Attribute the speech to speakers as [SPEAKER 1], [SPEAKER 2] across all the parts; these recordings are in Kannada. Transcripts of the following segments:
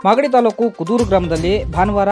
[SPEAKER 1] ಮಾಗಡಿ ತಾಲೂಕು ಕುದೂರು ಗ್ರಾಮದಲ್ಲಿ ಭಾನುವಾರ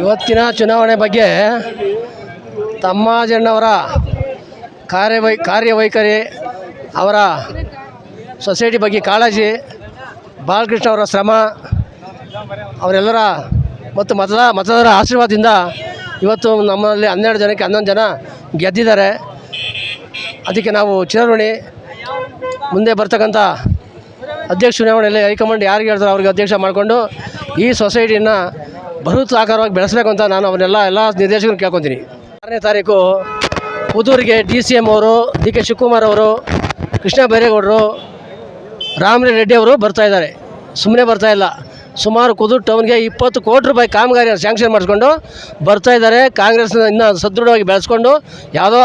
[SPEAKER 2] ಇವತ್ತಿನ ಚುನಾವಣೆ ಬಗ್ಗೆ ತಮ್ಮಾಜಣ್ಣವರ ಕಾರ್ಯವೈ, ಕಾರ್ಯವೈಖರಿ, ಅವರ ಸೊಸೈಟಿ ಬಗ್ಗೆ ಕಾಳಜಿ, ಬಾಲಕೃಷ್ಣ ಅವರ ಶ್ರಮ, ಅವರೆಲ್ಲರ ಮತ್ತು ಮತದ, ಮತದಾರರ ಆಶೀರ್ವಾದದಿಂದ ಇವತ್ತು ನಮ್ಮಲ್ಲಿ ಹನ್ನೆರಡು ಜನಕ್ಕೆ ಹನ್ನೊಂದು ಜನ ಗೆದ್ದಿದ್ದಾರೆ. ಅದಕ್ಕೆ ನಾವು ಚಿರಋಣಿ, ಮುಂದೆ ಬರ್ತಕ್ಕಂಥ ಅಧ್ಯಕ್ಷ ಚುನಾವಣೆಯಲ್ಲಿ ಹೈಕಮಾಂಡ್ ಯಾರಿಗೆ ಹೇಳ್ತಾರೋ ಅವ್ರಿಗೆ ಅಧ್ಯಕ್ಷ ಮಾಡಿಕೊಂಡು ಈ ಸೊಸೈಟಿಯನ್ನು ಬೃಹತ್ ಆಕಾರವಾಗಿ ಬೆಳೆಸಬೇಕು ಅಂತ ನಾನು ಅವನ್ನೆಲ್ಲ ಎಲ್ಲ ನಿರ್ದೇಶಕರು ಕೇಳ್ಕೊತೀನಿ. ಆರನೇ ತಾರೀಕು ಪುದೂರಿಗೆ ಡಿ ಸಿ ಎಂ ಅವರು, ಡಿ ಕೆ ಶಿವಕುಮಾರ್ ಅವರು, ಕೃಷ್ಣ ಬೈರೇಗೌಡರು ರಾಮಲಿ ರೆಡ್ಡಿ ಅವರು ಬರ್ತಾ ಇದ್ದಾರೆ. ಸುಮ್ಮನೆ ಬರ್ತಾ ಇಲ್ಲ. ಸುಮಾರು ಕುದೂರು ಟೌನ್ಗೆ ಇಪ್ಪತ್ತು ಕೋಟಿ ರೂಪಾಯಿ ಕಾಮಗಾರಿ ಸ್ಯಾಂಕ್ಷನ್ ಮಾಡಿಸ್ಕೊಂಡು ಬರ್ತಾ ಇದ್ದಾರೆ. ಕಾಂಗ್ರೆಸ್ನ ಇನ್ನೂ ಸದೃಢವಾಗಿ ಬೆಳೆಸ್ಕೊಂಡು ಯಾವುದೋ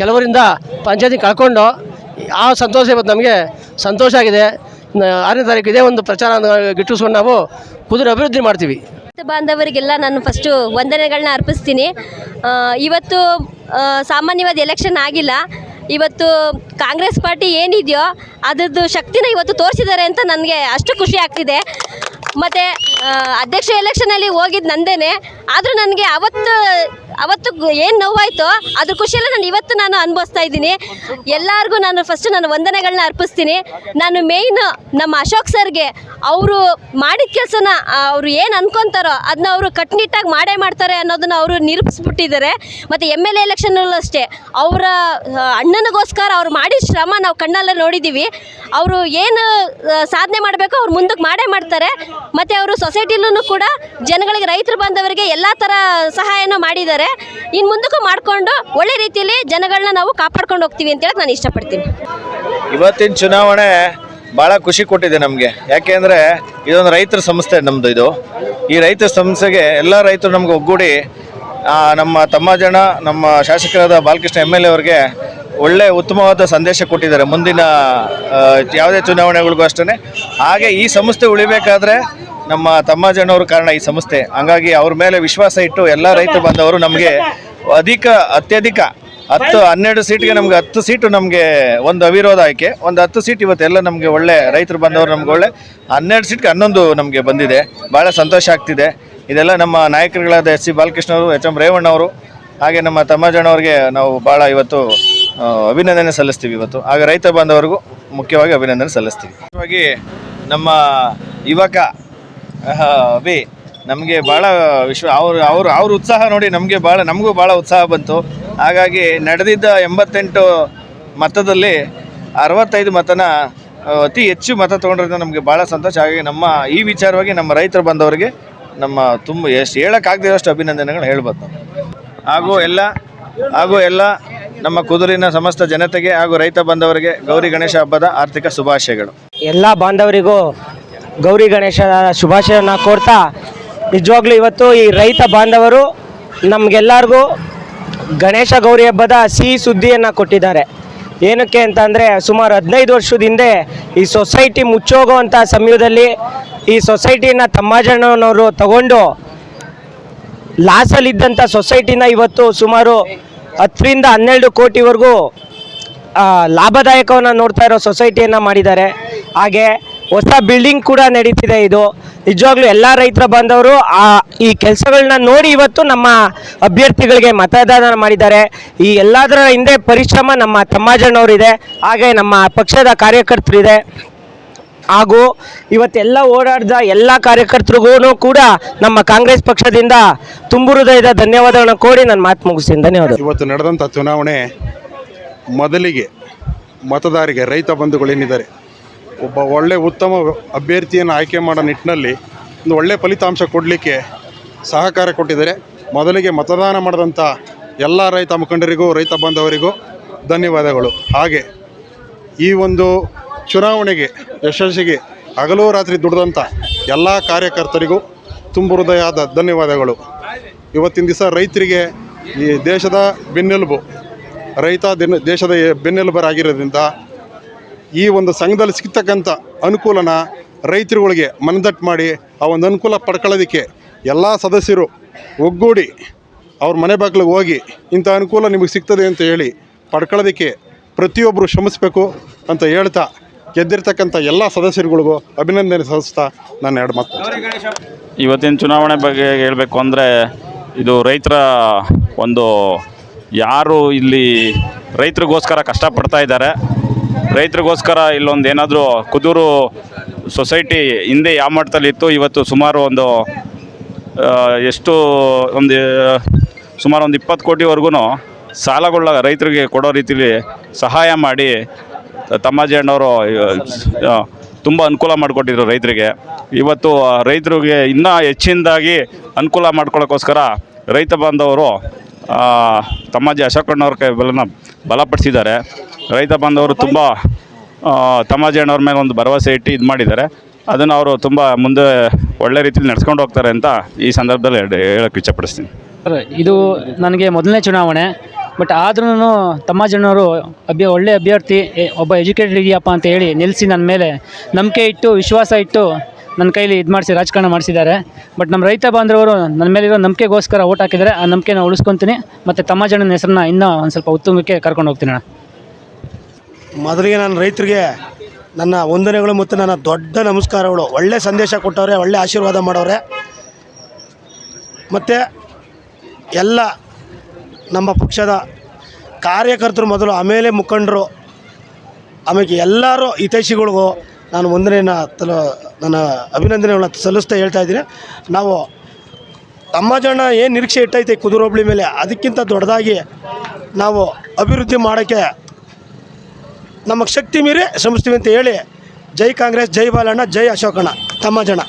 [SPEAKER 2] ಕೆಲವರಿಂದ ಪಂಚಾಯತಿ ಕಳ್ಕೊಂಡು ಆ ಸಂತೋಷ ಇವತ್ತು ನಮಗೆ ಸಂತೋಷ ಆಗಿದೆ. ಆರನೇ ತಾರೀಕು ಇದೇ ಒಂದು ಪ್ರಚಾರ ಗಿಟ್ಟಿಸ್ಕೊಂಡು ನಾವು ಕುದುರೆ ಅಭಿವೃದ್ಧಿ ಮಾಡ್ತೀವಿ.
[SPEAKER 3] ಬಾಂಧವರಿಗೆಲ್ಲ ನಾನು ಫಸ್ಟು ವಂದನೆಗಳನ್ನ ಅರ್ಪಿಸ್ತೀನಿ. ಇವತ್ತು ಸಾಮಾನ್ಯವಾದ ಎಲೆಕ್ಷನ್ ಆಗಿಲ್ಲ. ಇವತ್ತು ಕಾಂಗ್ರೆಸ್ ಪಾರ್ಟಿ ಏನಿದೆಯೋ ಅದರದ್ದು ಶಕ್ತಿನ ಇವತ್ತು ತೋರಿಸಿದ್ದಾರೆ ಅಂತ ನನಗೆ ಅಷ್ಟು ಖುಷಿ ಆಗ್ತಿದೆ. ಮತ್ತು ಅಧ್ಯಕ್ಷ ಎಲೆಕ್ಷನಲ್ಲಿ ಹೋಗಿದ್ದು ನಂದೇನೆ. ಆದರೂ ನನಗೆ ಅವತ್ತು ಅವತ್ತು ಏನು ನೋವಾಯಿತೋ ಅದ್ರ ಖುಷಿಯಲ್ಲ ನಾನು ಇವತ್ತು ನಾನು ಅನುಭವಿಸ್ತಾ ಇದ್ದೀನಿ. ಎಲ್ಲರಿಗೂ ನಾನು ಫಸ್ಟ್ ನಾನು ವಂದನೆಗಳನ್ನ ಅರ್ಪಿಸ್ತೀನಿ. ನಾನು ಮೇಯ್ನ್ ನಮ್ಮ ಅಶೋಕ್ ಸರ್ಗೆ ಅವರು ಮಾಡಿದ ಕೆಲಸನ ಅವರು ಏನು ಅನ್ಕೊಂತಾರೋ ಅದನ್ನ ಅವರು ಕಟ್ಟುನಿಟ್ಟಾಗಿ ಮಾಡೇ ಮಾಡ್ತಾರೆ ಅನ್ನೋದನ್ನ ಅವರು ನಿರೂಪಿಸ್ಬಿಟ್ಟಿದ್ದಾರೆ. ಮತ್ತು ಎಂ ಎಲ್ ಎ ಎಲೆಕ್ಷನಲ್ಲೂ ಅಷ್ಟೇ, ಅವರ ಅಣ್ಣನಿಗೋಸ್ಕರ ಅವ್ರು ಮಾಡಿದ ಶ್ರಮ ನಾವು ಕಣ್ಣಲ್ಲೇ ನೋಡಿದ್ದೀವಿ ಅವರು ಏನು ಸಾಧನೆ ಮಾಡಬೇಕು ಅವ್ರು ಮುಂದಕ್ಕೆ ಮಾಡೇ ಮಾಡ್ತಾರೆ. ಮತ್ತು ಅವರು ಸೊಸೈಟಿಲೂ ಕೂಡ ಜನಗಳಿಗೆ, ರೈತರು ಬಂದವರಿಗೆ ಎಲ್ಲ ಥರ ಸಹಾಯನೂ ಮಾಡಿದ್ದಾರೆ. ಇನ್ನು ಮುಂದಕ್ಕೂ ಮಾಡಿಕೊಂಡು ಒಳ್ಳೆ ರೀತಿಯಲ್ಲಿ ಜನಗಳನ್ನ ನಾವು ಕಾಪಾಡ್ಕೊಂಡು ಹೋಗ್ತೀವಿ ಅಂತ ಹೇಳಕ್ ನಾನು ಇಷ್ಟಪಡ್ತೀನಿ.
[SPEAKER 4] ಇವತ್ತಿನ ಚುನಾವಣೆ ಭಾಳ ಖುಷಿ ಕೊಟ್ಟಿದೆ ನಮಗೆ. ಯಾಕೆಂದ್ರೆ ಇದೊಂದು ರೈತರ ಸಂಸ್ಥೆ ನಮ್ಮದು ಇದು. ಈ ರೈತರ ಸಂಸ್ಥೆಗೆ ಎಲ್ಲ ರೈತರು ನಮ್ಗೆ ಒಗ್ಗೂಡಿ ನಮ್ಮ ತಮ್ಮ ಜನ ನಮ್ಮ ಶಾಸಕರಾದ ಬಾಲಕೃಷ್ಣ ಎಂ ಎಲ್ ಎ ಅವ್ರಿಗೆ ಒಳ್ಳೆ ಉತ್ತಮವಾದ ಸಂದೇಶ ಕೊಟ್ಟಿದ್ದಾರೆ ಮುಂದಿನ ಯಾವುದೇ ಚುನಾವಣೆಗಳಿಗೂ ಅಷ್ಟೇ ಹಾಗೆ ಈ ಸಂಸ್ಥೆ ಉಳಿಬೇಕಾದ್ರೆ ನಮ್ಮ ತಮ್ಮ ಜನವರು ಕಾರಣ ಈ ಸಂಸ್ಥೆ. ಹಂಗಾಗಿ ಅವ್ರ ಮೇಲೆ ವಿಶ್ವಾಸ ಇಟ್ಟು ಎಲ್ಲ ರೈತ ಬಂದವರು ನಮಗೆ ಅಧಿಕ, ಅತ್ಯಧಿಕ ಹತ್ತು, ಹನ್ನೆರಡು ಸೀಟ್ಗೆ ನಮ್ಗೆ ಹತ್ತು ಸೀಟು ನಮಗೆ ಒಂದು ಅವಿರೋಧ ಆಯ್ಕೆ. ಒಂದು ಹತ್ತು ಸೀಟ್ ಇವತ್ತೆಲ್ಲ ನಮಗೆ ಒಳ್ಳೆ ರೈತರು ಬಂದವರು ನಮ್ಗೆ ಒಳ್ಳೆ. ಹನ್ನೆರಡು ಸೀಟ್ಗೆ ಹನ್ನೊಂದು ನಮಗೆ ಬಂದಿದೆ. ಭಾಳ ಸಂತೋಷ ಆಗ್ತಿದೆ. ಇದೆಲ್ಲ ನಮ್ಮ ನಾಯಕರುಗಳಾದ ಎಸ್ ಸಿ ಬಾಲಕೃಷ್ಣ ಅವರು, ಎಚ್ ಎಂ ರೇವಣ್ಣ ಅವರು, ಹಾಗೆ ನಮ್ಮ ತಮ್ಮಜಣ್ಣವ್ರಿಗೆ ನಾವು ಭಾಳ ಇವತ್ತು ಅಭಿನಂದನೆ ಸಲ್ಲಿಸ್ತೀವಿ ಇವತ್ತು. ಹಾಗೆ ರೈತ ಬಾಂಧವರಿಗೂ ಮುಖ್ಯವಾಗಿ ಅಭಿನಂದನೆ ಸಲ್ಲಿಸ್ತೀವಿ. ಮುಖ್ಯವಾಗಿ ನಮ್ಮ ಯುವಕ ಅಭಿ, ನಮಗೆ ಭಾಳ ವಿಶ್ವ, ಅವ್ರ ಅವ್ರ ಅವ್ರ ಉತ್ಸಾಹ ನೋಡಿ ನಮಗೆ ಭಾಳ ನಮಗೂ ಭಾಳ ಉತ್ಸಾಹ ಬಂತು. ಹಾಗಾಗಿ ನಡೆದಿದ್ದ ಎಂಬತ್ತೆಂಟು ಮತದಲ್ಲಿ ಅರವತ್ತೈದು ಮತನ ಅತಿ ಹೆಚ್ಚು ಮತ ತೊಗೊಂಡ್ರಿಂದ ನಮಗೆ ಭಾಳ ಸಂತೋಷ. ಹಾಗಾಗಿ ನಮ್ಮ ಈ ವಿಚಾರವಾಗಿ ನಮ್ಮ ರೈತರು ಬಂದವರಿಗೆ ನಮ್ಮ ತುಂಬ, ಎಷ್ಟು ಹೇಳೋಕ್ಕಾಗದಿರೋಷ್ಟು ಅಭಿನಂದನೆಗಳು ಹೇಳ್ಬೋದು ಹಾಗೂ ಎಲ್ಲ ಹಾಗೂ ಎಲ್ಲ ನಮ್ಮ ಕುದುರಿನ ಸಮಸ್ತ ಜನತೆಗೆ ಹಾಗೂ ರೈತ ಬಂದವರಿಗೆ ಗೌರಿ ಗಣೇಶ ಹಬ್ಬದ ಆರ್ಥಿಕ ಶುಭಾಶಯಗಳು.
[SPEAKER 5] ಎಲ್ಲ ಬಾಂಧವರಿಗೂ ಗೌರಿ ಗಣೇಶ ಶುಭಾಶಯವನ್ನು ಕೋರ್ತಾ, ನಿಜವಾಗ್ಲೂ ಇವತ್ತು ಈ ರೈತ ಬಾಂಧವರು ನಮಗೆಲ್ಲರಿಗೂ ಗಣೇಶ ಗೌರಿ ಹಬ್ಬದ ಸಿಹಿ ಸುದ್ದಿಯನ್ನು ಕೊಟ್ಟಿದ್ದಾರೆ. ಏನಕ್ಕೆ ಅಂತಂದರೆ ಸುಮಾರು ಹದಿನೈದು ವರ್ಷದ ಹಿಂದೆ ಈ ಸೊಸೈಟಿ ಮುಚ್ಚೋಗುವಂಥ ಸಮಯದಲ್ಲಿ ಈ ಸೊಸೈಟಿನ ತಮ್ಮಾಜಣ್ಣನವರು ತಗೊಂಡು ಲಾಸಲ್ಲಿದ್ದಂಥ ಸೊಸೈಟಿನ ಇವತ್ತು ಸುಮಾರು ಹತ್ತರಿಂದ ಹನ್ನೆರಡು ಕೋಟಿವರೆಗೂ ಲಾಭದಾಯಕವನ್ನು ನೋಡ್ತಾ ಇರೋ ಸೊಸೈಟಿಯನ್ನು ಮಾಡಿದ್ದಾರೆ. ಹಾಗೆ ಹೊಸ ಬಿಲ್ಡಿಂಗ್ ಕೂಡ ನಡೀತಿದೆ ಇದು. ನಿಜವಾಗ್ಲೂ ಎಲ್ಲ ರೈತರ ಬಂದವರು ಆ, ಈ ಕೆಲಸಗಳನ್ನ ನೋಡಿ ಇವತ್ತು ನಮ್ಮ ಅಭ್ಯರ್ಥಿಗಳಿಗೆ ಮತದಾನ ಮಾಡಿದ್ದಾರೆ. ಈ ಎಲ್ಲದರ ಹಿಂದೆ ಪರಿಶ್ರಮ ನಮ್ಮ ತಮ್ಮಾಜಣ್ಣವರಿದೆ ಹಾಗೆ ನಮ್ಮ ಪಕ್ಷದ ಕಾರ್ಯಕರ್ತರಿದೆ. ಹಾಗೂ ಇವತ್ತೆಲ್ಲ ಓಡಾಡಿದ ಎಲ್ಲ ಕಾರ್ಯಕರ್ತರಿಗೂ ಕೂಡ ನಮ್ಮ ಕಾಂಗ್ರೆಸ್ ಪಕ್ಷದಿಂದ ತುಂಬು ಹೃದಯದ ಧನ್ಯವಾದಗಳನ್ನು ಕೋರಿ ನಾನು ಮಾತು ಮುಗಿಸ್ತೀನಿ. ಧನ್ಯವಾದ
[SPEAKER 6] ಇವತ್ತು ನಡೆದಂಥ ಚುನಾವಣೆ ಮೊದಲಿಗೆ ಮತದಾರರಿಗೆ ರೈತ ಬಂಧುಗಳೇನಿದ್ದಾರೆ ಒಬ್ಬ ಒಳ್ಳೆ ಉತ್ತಮ ಅಭ್ಯರ್ಥಿಯನ್ನು ಆಯ್ಕೆ ಮಾಡೋ ನಿಟ್ಟಿನಲ್ಲಿ ಒಂದು ಒಳ್ಳೆಯ ಫಲಿತಾಂಶ ಕೊಡಲಿಕ್ಕೆ ಸಹಕಾರ ಕೊಟ್ಟಿದ್ದಾರೆ. ಮೊದಲಿಗೆ ಮತದಾನ ಮಾಡಿದಂಥ ಎಲ್ಲ ರೈತ ಮುಖಂಡರಿಗೂ, ರೈತ ಬಾಂಧವರಿಗೂ ಧನ್ಯವಾದಗಳು. ಹಾಗೆ ಈ ಒಂದು ಚುನಾವಣೆಗೆ, ಯಶಸ್ಸಿಗೆ ಹಗಲು ರಾತ್ರಿ ದುಡಿದಂಥ ಎಲ್ಲ ಕಾರ್ಯಕರ್ತರಿಗೂ ತುಂಬ ಹೃದಯದ ಧನ್ಯವಾದಗಳು. ಇವತ್ತಿನ ದಿವಸ ರೈತರಿಗೆ ಈ ದೇಶದ ಬೆನ್ನೆಲುಬು, ರೈತ ದಿನ, ದೇಶದ ಬೆನ್ನೆಲುಬರಾಗಿರೋದ್ರಿಂದ ಈ ಒಂದು ಸಂಘದಲ್ಲಿ ಸಿಗ್ತಕ್ಕಂಥ ಅನುಕೂಲನ ರೈತರುಗಳಿಗೆ ಮನದಟ್ಟು ಮಾಡಿ ಆ ಒಂದು ಅನುಕೂಲ ಪಡ್ಕೊಳ್ಳೋದಕ್ಕೆ ಎಲ್ಲ ಸದಸ್ಯರು ಒಗ್ಗೂಡಿ ಅವ್ರ ಮನೆ ಬಾಗಿಲಿಗೆ ಹೋಗಿ ಇಂಥ ಅನುಕೂಲ ನಿಮಗೆ ಸಿಗ್ತದೆ ಅಂತ ಹೇಳಿ ಪಡ್ಕೊಳ್ಳೋದಕ್ಕೆ ಪ್ರತಿಯೊಬ್ಬರು ಶ್ರಮಿಸಬೇಕು ಅಂತ ಹೇಳ್ತಾ ಗೆದ್ದಿರ್ತಕ್ಕಂಥ ಎಲ್ಲ ಸದಸ್ಯರುಗಳಿಗೂ ಅಭಿನಂದನೆ ಸಲ್ಲಿಸ್ತಾ ನಾನು ಎರಡು ಮಾತು
[SPEAKER 7] ಇವತ್ತಿನ ಚುನಾವಣೆ ಬಗ್ಗೆ ಹೇಳಬೇಕು ಅಂದರೆ ಇದು ರೈತರ ಒಂದು ಯಾರು ಇಲ್ಲಿ ರೈತರಿಗೋಸ್ಕರ ಕಷ್ಟಪಡ್ತಾ ಇದ್ದಾರೆ. ರೈತರಿಗೋಸ್ಕರ ಇಲ್ಲೊಂದು ಏನಾದರೂ ಕುದೂರು ಸೊಸೈಟಿ ಹಿಂದೆ ಯಾವ ಮಟ್ಟದಲ್ಲಿತ್ತು ಇವತ್ತು ಸುಮಾರು ಒಂದು ಎಷ್ಟು, ಒಂದು, ಸುಮಾರು ಒಂದು ಇಪ್ಪತ್ತು ಕೋಟಿವರೆಗೂ ಸಾಲಗಳ ರೈತರಿಗೆ ಕೊಡೋ ರೀತಿಲಿ ಸಹಾಯ ಮಾಡಿ ತಮ್ಮಾಜಿ ಅಣ್ಣವರು ತುಂಬ ಅನುಕೂಲ ಮಾಡಿಕೊಟ್ಟಿದ್ರು ರೈತರಿಗೆ. ಇವತ್ತು ರೈತರಿಗೆ ಇನ್ನೂ ಹೆಚ್ಚಿನದಾಗಿ ಅನುಕೂಲ ಮಾಡ್ಕೊಳ್ಳೋಕ್ಕೋಸ್ಕರ ರೈತ ಬಾಂಧವರು ತಮ್ಮಾಜಿ ಅಶೋಕಣ್ಣವ್ರ ಕೈ ಬಲನ ಬಲಪಡಿಸಿದ್ದಾರೆ. ರೈತ ಬಾಂಧವರು ತುಂಬ ತಮಾಜೆ ಅಣ್ಣವ್ರ ಮೇಲೆ ಒಂದು ಭರವಸೆ ಇಟ್ಟು ಇದು ಮಾಡಿದ್ದಾರೆ. ಅದನ್ನು ಅವರು ತುಂಬ ಮುಂದೆ ಒಳ್ಳೆ ರೀತಿಯಲ್ಲಿ ನಡೆಸ್ಕೊಂಡು ಹೋಗ್ತಾರೆ ಅಂತ ಈ ಸಂದರ್ಭದಲ್ಲಿ ಹೇಳೋಕ್ಕೆ ಇಚ್ಛಪಡಿಸ್ತೀನಿ.
[SPEAKER 1] ಸರ್, ಇದು ನನಗೆ ಮೊದಲನೇ ಚುನಾವಣೆ ಬಟ್ ಆದ್ರೂ ತಮ್ಮಾಜಣ್ಣವರು ಅಭ್ಯ ಒಳ್ಳೆ ಅಭ್ಯರ್ಥಿ ಒಬ್ಬ ಎಜುಕೇಟೆಡ್ ಇದೆಯಪ್ಪ ಅಂತ ಹೇಳಿ ನಿಲ್ಲಿಸಿ ನನ್ನ ಮೇಲೆ ನಂಬಿಕೆ ಇಟ್ಟು ವಿಶ್ವಾಸ ಇಟ್ಟು ನನ್ನ ಕೈಲಿ ಇದು ಮಾಡಿಸಿ ರಾಜಕಾರಣ ಮಾಡಿಸಿದ್ದಾರೆ. ಬಟ್ ನಮ್ಮ ರೈತ ಬಾಂಧವರು ನನ್ನ ಮೇಲಿರೋ ನಂಬಿಕೆಗೋಸ್ಕರ ಓಟ್ ಹಾಕಿದರೆ ಆ ನಂಬಿಕೆನ ಉಳಿಸ್ಕೊತೀನಿ. ಮತ್ತು ತಮ್ಮಾಜಣ್ಣನ ಹೆಸರನ್ನ ಇನ್ನೂ ಒಂದು ಸ್ವಲ್ಪ ಉತ್ತುಂಗಕ್ಕೆ ಕರ್ಕೊಂಡು ಹೋಗ್ತೀನಿ ಅಣ್ಣ.
[SPEAKER 8] ಮೊದಲಿಗೆ ನಾನು ರೈತರಿಗೆ ನನ್ನ ವಂದನೆಗಳು ಮತ್ತು ನನ್ನ ದೊಡ್ಡ ನಮಸ್ಕಾರಗಳು. ಒಳ್ಳೆ ಸಂದೇಶ ಕೊಟ್ಟವ್ರೆ, ಒಳ್ಳೆ ಆಶೀರ್ವಾದ ಮಾಡವ್ರೆ. ಮತ್ತು ಎಲ್ಲ ನಮ್ಮ ಪಕ್ಷದ ಕಾರ್ಯಕರ್ತರು ಮೊದಲು ಆಮೇಲೆ ಮುಖಂಡರು, ಆಮೇಲೆ ಎಲ್ಲರೂ ಹಿತೈಷಿಗಳಿಗೂ ನಾನು ವಂದನೆಯನ್ನು ತಲ, ನನ್ನ ಅಭಿನಂದನೆಗಳನ್ನ ಸಲ್ಲಿಸ್ತಾ ಹೇಳ್ತಾ ಇದ್ದೀನಿ. ನಾವು ತಮ್ಮಜಣ್ಣ ಏನು ನಿರೀಕ್ಷೆ ಇಟ್ಟೈತೆ ಕುದುರೋಬ್ಳಿ ಮೇಲೆ, ಅದಕ್ಕಿಂತ ದೊಡ್ಡದಾಗಿ ನಾವು ಅಭಿವೃದ್ಧಿ ಮಾಡೋಕ್ಕೆ ನಮ್ಮ ಶಕ್ತಿ ಮೀರಿ ಶ್ರಮಿಸ್ತೀವಿ ಅಂತ ಹೇಳಿ ಜೈ ಕಾಂಗ್ರೆಸ್ ಜೈ ಬಾಲಣ್ಣ ಜೈ ಅಶೋಕಣ್ಣ ತಮ್ಮ ಜನ.